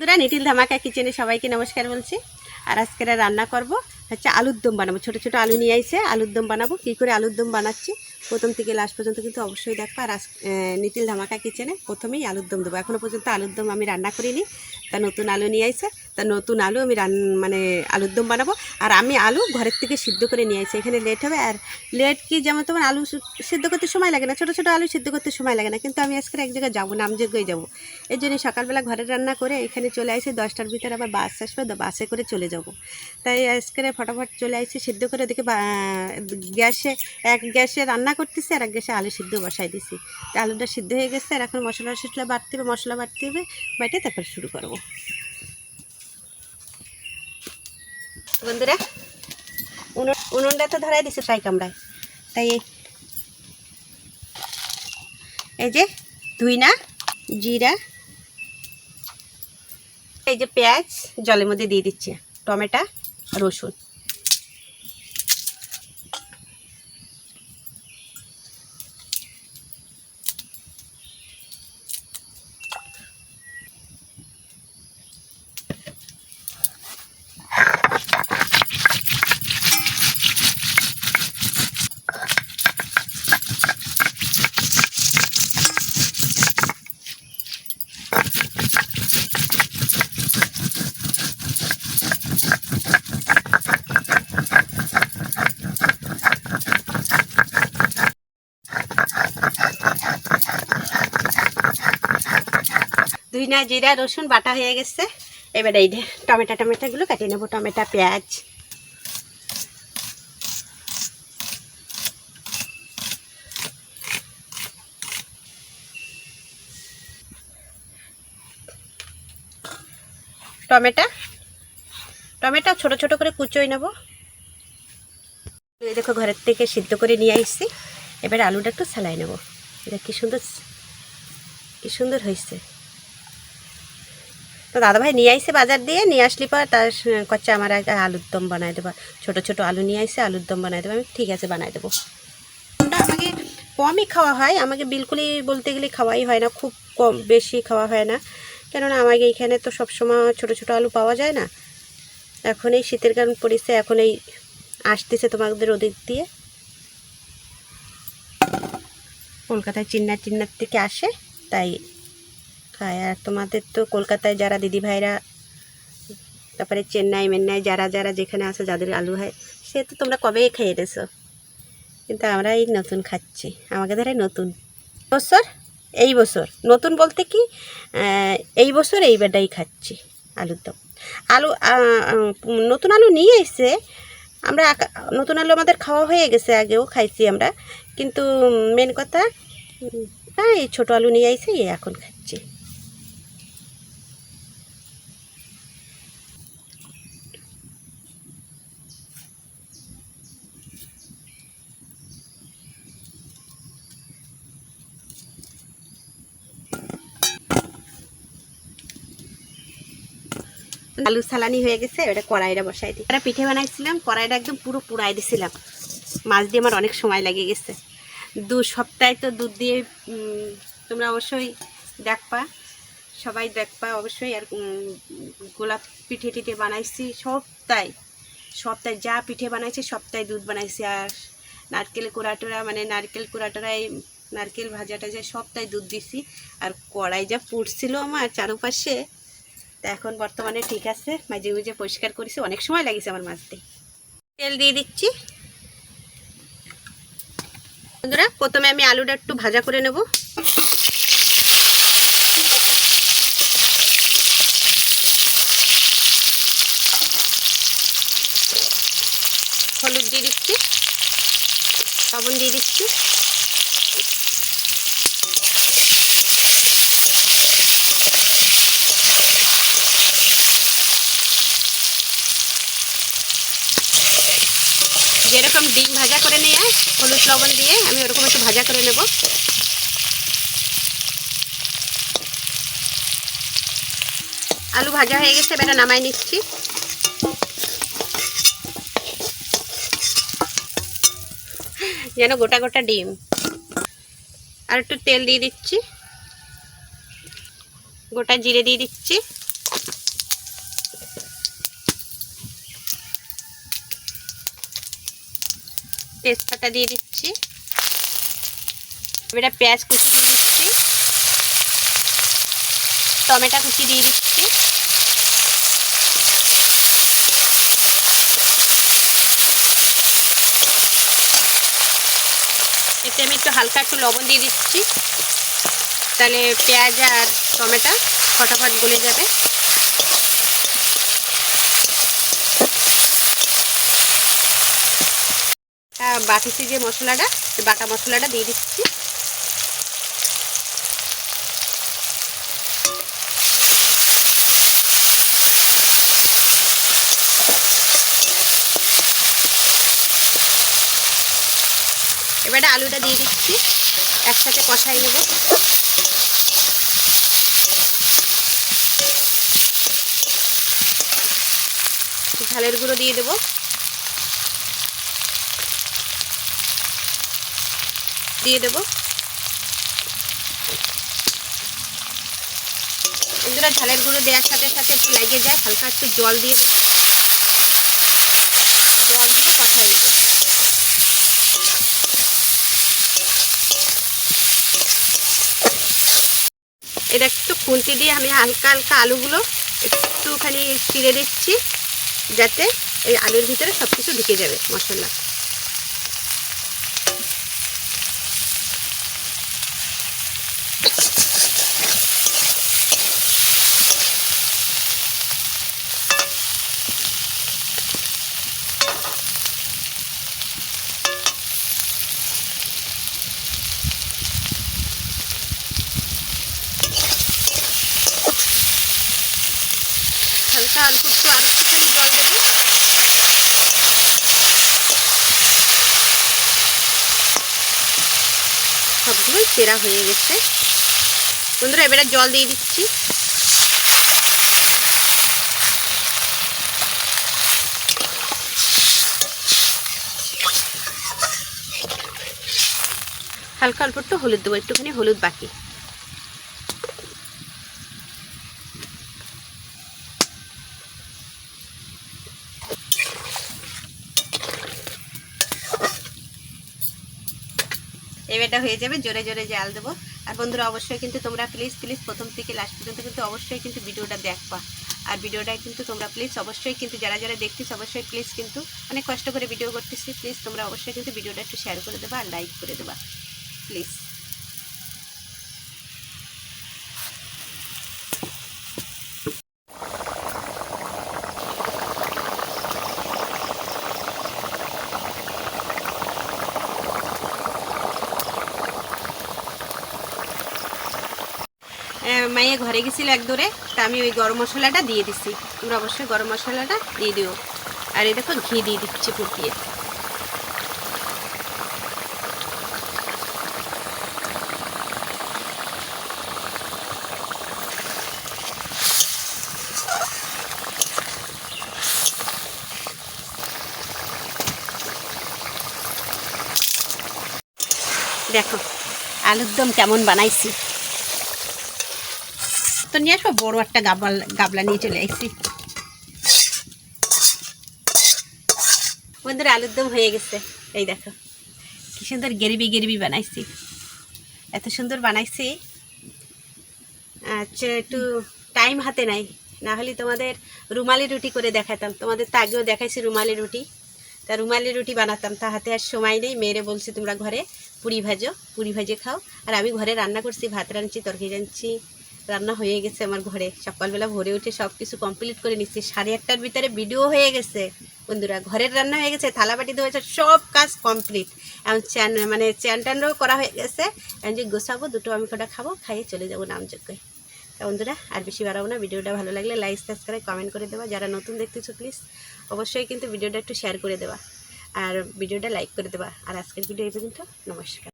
বন্ধুরা নিটিল ধামাকা কিচেনে সবাইকে নমস্কার বলছি। আর আজকে রান্না করব হচ্ছে আলুর দম বানাবো। ছোটো ছোটো আলু নিয়ে আইসে আলুর দম বানাবো। কী করে আলুর দম বানাচ্ছি? প্রথম থেকে লাস্ট পর্যন্ত কিন্তু অবশ্যই দেখব। আর নিটিল ধামাকা কিচেনে প্রথমেই আলুর দম দেবো। এখনও পর্যন্ত আলুর দম আমি রান্না করিনি। তা নতুন আলু নিয়ে আইসে তা নতুন আলু আমি রান মানে আলুর দম বানাবো। আর আমি আলু ঘরের থেকে সিদ্ধ করে নিয়ে আইসি এখানে লেট হবে। আর লেট কি যেমন তোমার আলু সিদ্ধ করতে সময় লাগে না। ছোটো ছোটো আলু সিদ্ধ করতে সময় লাগে না। কিন্তু আমি আজকে এক জায়গায় যাব নামযোগ্যই যাব। এই জন্য সকালবেলা ঘরে রান্না করে এখানে চলে আসি দশটার ভিতরে আবার বাস আসবে। বাসে করে চলে যাব। তাই আজকে ফটাফট চলে আসি সিদ্ধ করে। দেখে গ্যাসে, এক গ্যাসে রান্না করতেছি আর এক গ্যাসে আলু সিদ্ধ বসাই দিছি। তো আলুটা সিদ্ধ হয়ে গেছে। আর এখন মশলা টশলা বাটতে হবে, মশলা বাটতে হবে, বাটে তারপর শুরু করব। বন্ধুরা, উনুন, উনুনটা তো ধরাই দিছে ফ্রাই কামড়ায় তাই এই- যে ধুইনা, জিরা, এই যে পেঁয়াজ, জলের মধ্যে দিয়ে দিচ্ছে, টমেটা, রসুন। ধুইনা জিরা, রসুন, বাটা হয়ে গেছে। এবার এই টমেটো, টমেটোগুলো কাটিয়ে নেব। টমেটো, পেঁয়াজ। টমেটো টমেটো ছোট ছোট করে কুচোই নেব। এই দেখো ঘরের থেকে সিদ্ধ করে নিয়ে আসছি এবার আলুটা একটু সালাই নেব। এটা কি সুন্দর কি সুন্দর হয়েছে তো দাদাভাই নিয়ে আইসে বাজার দিয়ে, নিয়ে আসলি পর তার কচ্ছে আমার আগে আলুর দম বানাই দেবা। ছোট ছোট আলু নিয়ে আইসে আলুর দম বানাই দেবো। আমি ঠিক আছে বানাই দেবো। আমাকে কমই খাওয়া হয়, আমাকে বিলকুলই বলতে গেলে খাওয়াই হয় না, খুব কম, বেশি খাওয়া হয় না। কেননা আমাকে এইখানে তো সবসময় ছোট ছোট আলু পাওয়া যায় না। এখন এই শীতের কারণ পড়েছে, এখন এই আসতেছে তোমাদের ওদিক দিয়ে। কলকাতায় চিন্নার চিন্নার থেকে আসে, তাই খায় আর তোমাদের তো কলকাতায় যারা দিদি ভাইরা, তারপরে চেন্নাই, মেন্নাই, যারা যারা যেখানে আছে, যাদের আলু হয় সে তো তোমরা কবেই খেয়ে এনেছো কিন্তু আমরা এই নতুন খাচ্ছি, আমাকে ধরে নতুন। বছর, এই বছর, নতুন বলতে কি এই বছর এই বেটাই খাচ্ছি, আলুর দম। আলু নতুন আলু নিয়ে এসে আমরা নতুন আলু আমাদের খাওয়া হয়ে গেছে, আগেও খাইছি আমরা, কিন্তু মেন কথা হ্যাঁ এই ছোটো আলু নিয়ে এই এখন খাচ্ছি আলু সালানি হয়ে গেছে, ওটা কড়াইটা বসাই দিই। একটা পিঠে বানাইছিলাম, কড়াইটা একদম পুরো পুড়াই দিছিলাম। মাছ দিয়ে আমার অনেক সময় লেগে গেছে। দু সপ্তাহে তো দুধ দিয়ে তোমরা অবশ্যই দেখবা, সবাই দেখবা, অবশ্যই আর গোলাপ পিঠে টিঠে বানাইছি সপ্তাহে। সপ্তাহে যা পিঠে বানাইছি, সপ্তাহে দুধ বানাইছি। আর নারকেল কোড়াটোরা মানে নারকেল কোড়াটোরাই নারকেল ভাজা টাজা সপ্তাহে দুধ দিছি। আর কড়াই যা পুড়ছিল আমার চারপাশে তা এখন বর্তমানে ঠিক আছে। মাঝে মাঝে পরিষ্কার করেছি, অনেক সময় লাগিয়েছে আমার মাছতে তেল দিয়ে দিচ্ছি। বন্ধুরা, প্রথমে আমি আলুটা একটু ভাজা করে নেব। হলুদ দিয়ে দিচ্ছি, লবণ দিয়ে দিচ্ছি। যেরকম ডিম ভাজা করে নিয়ে হলুদ লবণ দিয়ে আমি ওরকম একটু ভাজা করে নেব। আলু ভাজা হয়ে গেছে, এবার নামাই নিচ্ছি। যেন গোটা গোটা ডিম। আর একটু তেল দিয়ে দিচ্ছি। গোটা জিরে দিয়ে দিচ্ছি। তেজপাতা দিয়ে দিচ্ছি। এবারে পেঁয়াজ কুচি দিয়ে দিচ্ছি। টমেটো কুচি দিয়ে দিচ্ছি। এতে আমি একটু হালকা একটু লবণ দিয়ে দিচ্ছি। তাহলে পেঁয়াজ আর টমেটো ফটাফট গলে যাবে। বাটিছি যে মশলাটা সে বাটা মশলাটা দিয়ে দিচ্ছি। এবারে আলুটা দিয়ে দিচ্ছি, একসাথে কষাই নেব। ঝালের গুঁড়ো দিয়ে দেবো। দিয়ে দেবো। বন্ধুরা, ঝালের গুঁড়ো দেওয়ার সাথে সাথে একটু লেগে যায় হালকা একটু জল দিয়ে দেবো। জল দিয়ে কষাই নেব। এটা একটু খুন্তি দিয়ে আমি হালকা হালকা আলুগুলো একটুখানি চিড়ে দিচ্ছি, যাতে এই আলুর ভিতরে সব কিছু ঢুকে যাবে মশলা। হালকা অল্প একটু আর একটুখানি জল দেবো সবগুলোই চেরা হয়ে গেছে। বন্ধুরা, এবারে জল দিয়ে দিচ্ছি। হালকা অল্প একটু হলুদ দেবো, একটুখানি হলুদ বাকি। এবারটা হয়ে যাবে, জোরে জোরে জাল দেবো। আর বন্ধুরা, অবশ্যই কিন্তু তোমরা প্লিজ প্লিজ প্রথম থেকে লাস্ট পর্যন্ত কিন্তু অবশ্যই কিন্তু ভিডিওটা দেখবা। আর ভিডিওটা কিন্তু তোমরা প্লিজ অবশ্যই কিন্তু যারা যারা দেখতিস অবশ্যই প্লিজ কিন্তু অনেক কষ্ট করে ভিডিও করতেছি। প্লিজ তোমরা অবশ্যই কিন্তু ভিডিওটা একটু শেয়ার করে দেবা আর লাইক করে দেবা। প্লিজ মাইয়ে ঘরে গেছিল এক দূরে তা আমি ওই গরম মশলাটা দিয়ে দিছি। তোমরা অবশ্যই গরম মশলাটা দিয়ে দিও। আর এই দেখো ঘি দিয়ে দিচ্ছি ফুটিয়ে দেখো, আলুর দম কেমন বানাইছি। তো নিয়ে আসব বড় একটা গাবলা গাবলা নিয়ে চলে আসছি বন্ধুরা আলুর দম হয়ে গেছে। এই দেখো, কি সুন্দর গেরিবি গেরিবি বানাইছি। এত সুন্দর বানাইছি। আচ্ছা একটু টাইম হাতে নাই। না হলে তোমাদের রুমালি রুটি করে দেখাতাম। তোমাদের তো আগেও দেখাইছি রুমালি রুটি। তা রুমালি রুটি বানাতাম, তা হাতে আর সময় নেই। মেয়েরে বলছি, তোমরা ঘরে পুরি ভাজো, পুরি ভাজে খাও। আর আমি ঘরে রান্না করছি, ভাত রাঁধছি, তরকারি রাঁধছি। রান্না হয়ে গেছে আমার ঘরে। সকালবেলা ভোরে উঠে সব কিছু কমপ্লিট করে নিচ্ছি সাড়ে আটটার ভিতরে ভিডিও হয়ে গেছে। বন্ধুরা, ঘরের রান্না হয়ে গেছে, থালাবাটি ধোয়েছে, সব কাজ কমপ্লিট এখন চ্যান মানে চ্যান ট্যানও করা হয়ে গেছে। এখন যে গোছাবো, দুটো আমি কটা খাব, খাইয়ে চলে যাব নামযোগ্যে তা বন্ধুরা, আর বেশি বাড়াবো না। ভিডিওটা ভালো লাগলে লাইক সাবস্ক্রাইব কমেন্ট করে দেওয়া যারা নতুন দেখতেছো প্লিজ অবশ্যই কিন্তু ভিডিওটা একটু শেয়ার করে দেওয়া আর ভিডিওটা লাইক করে দেওয়া আর আজকের ভিডিও এই পর্যন্ত, নমস্কার।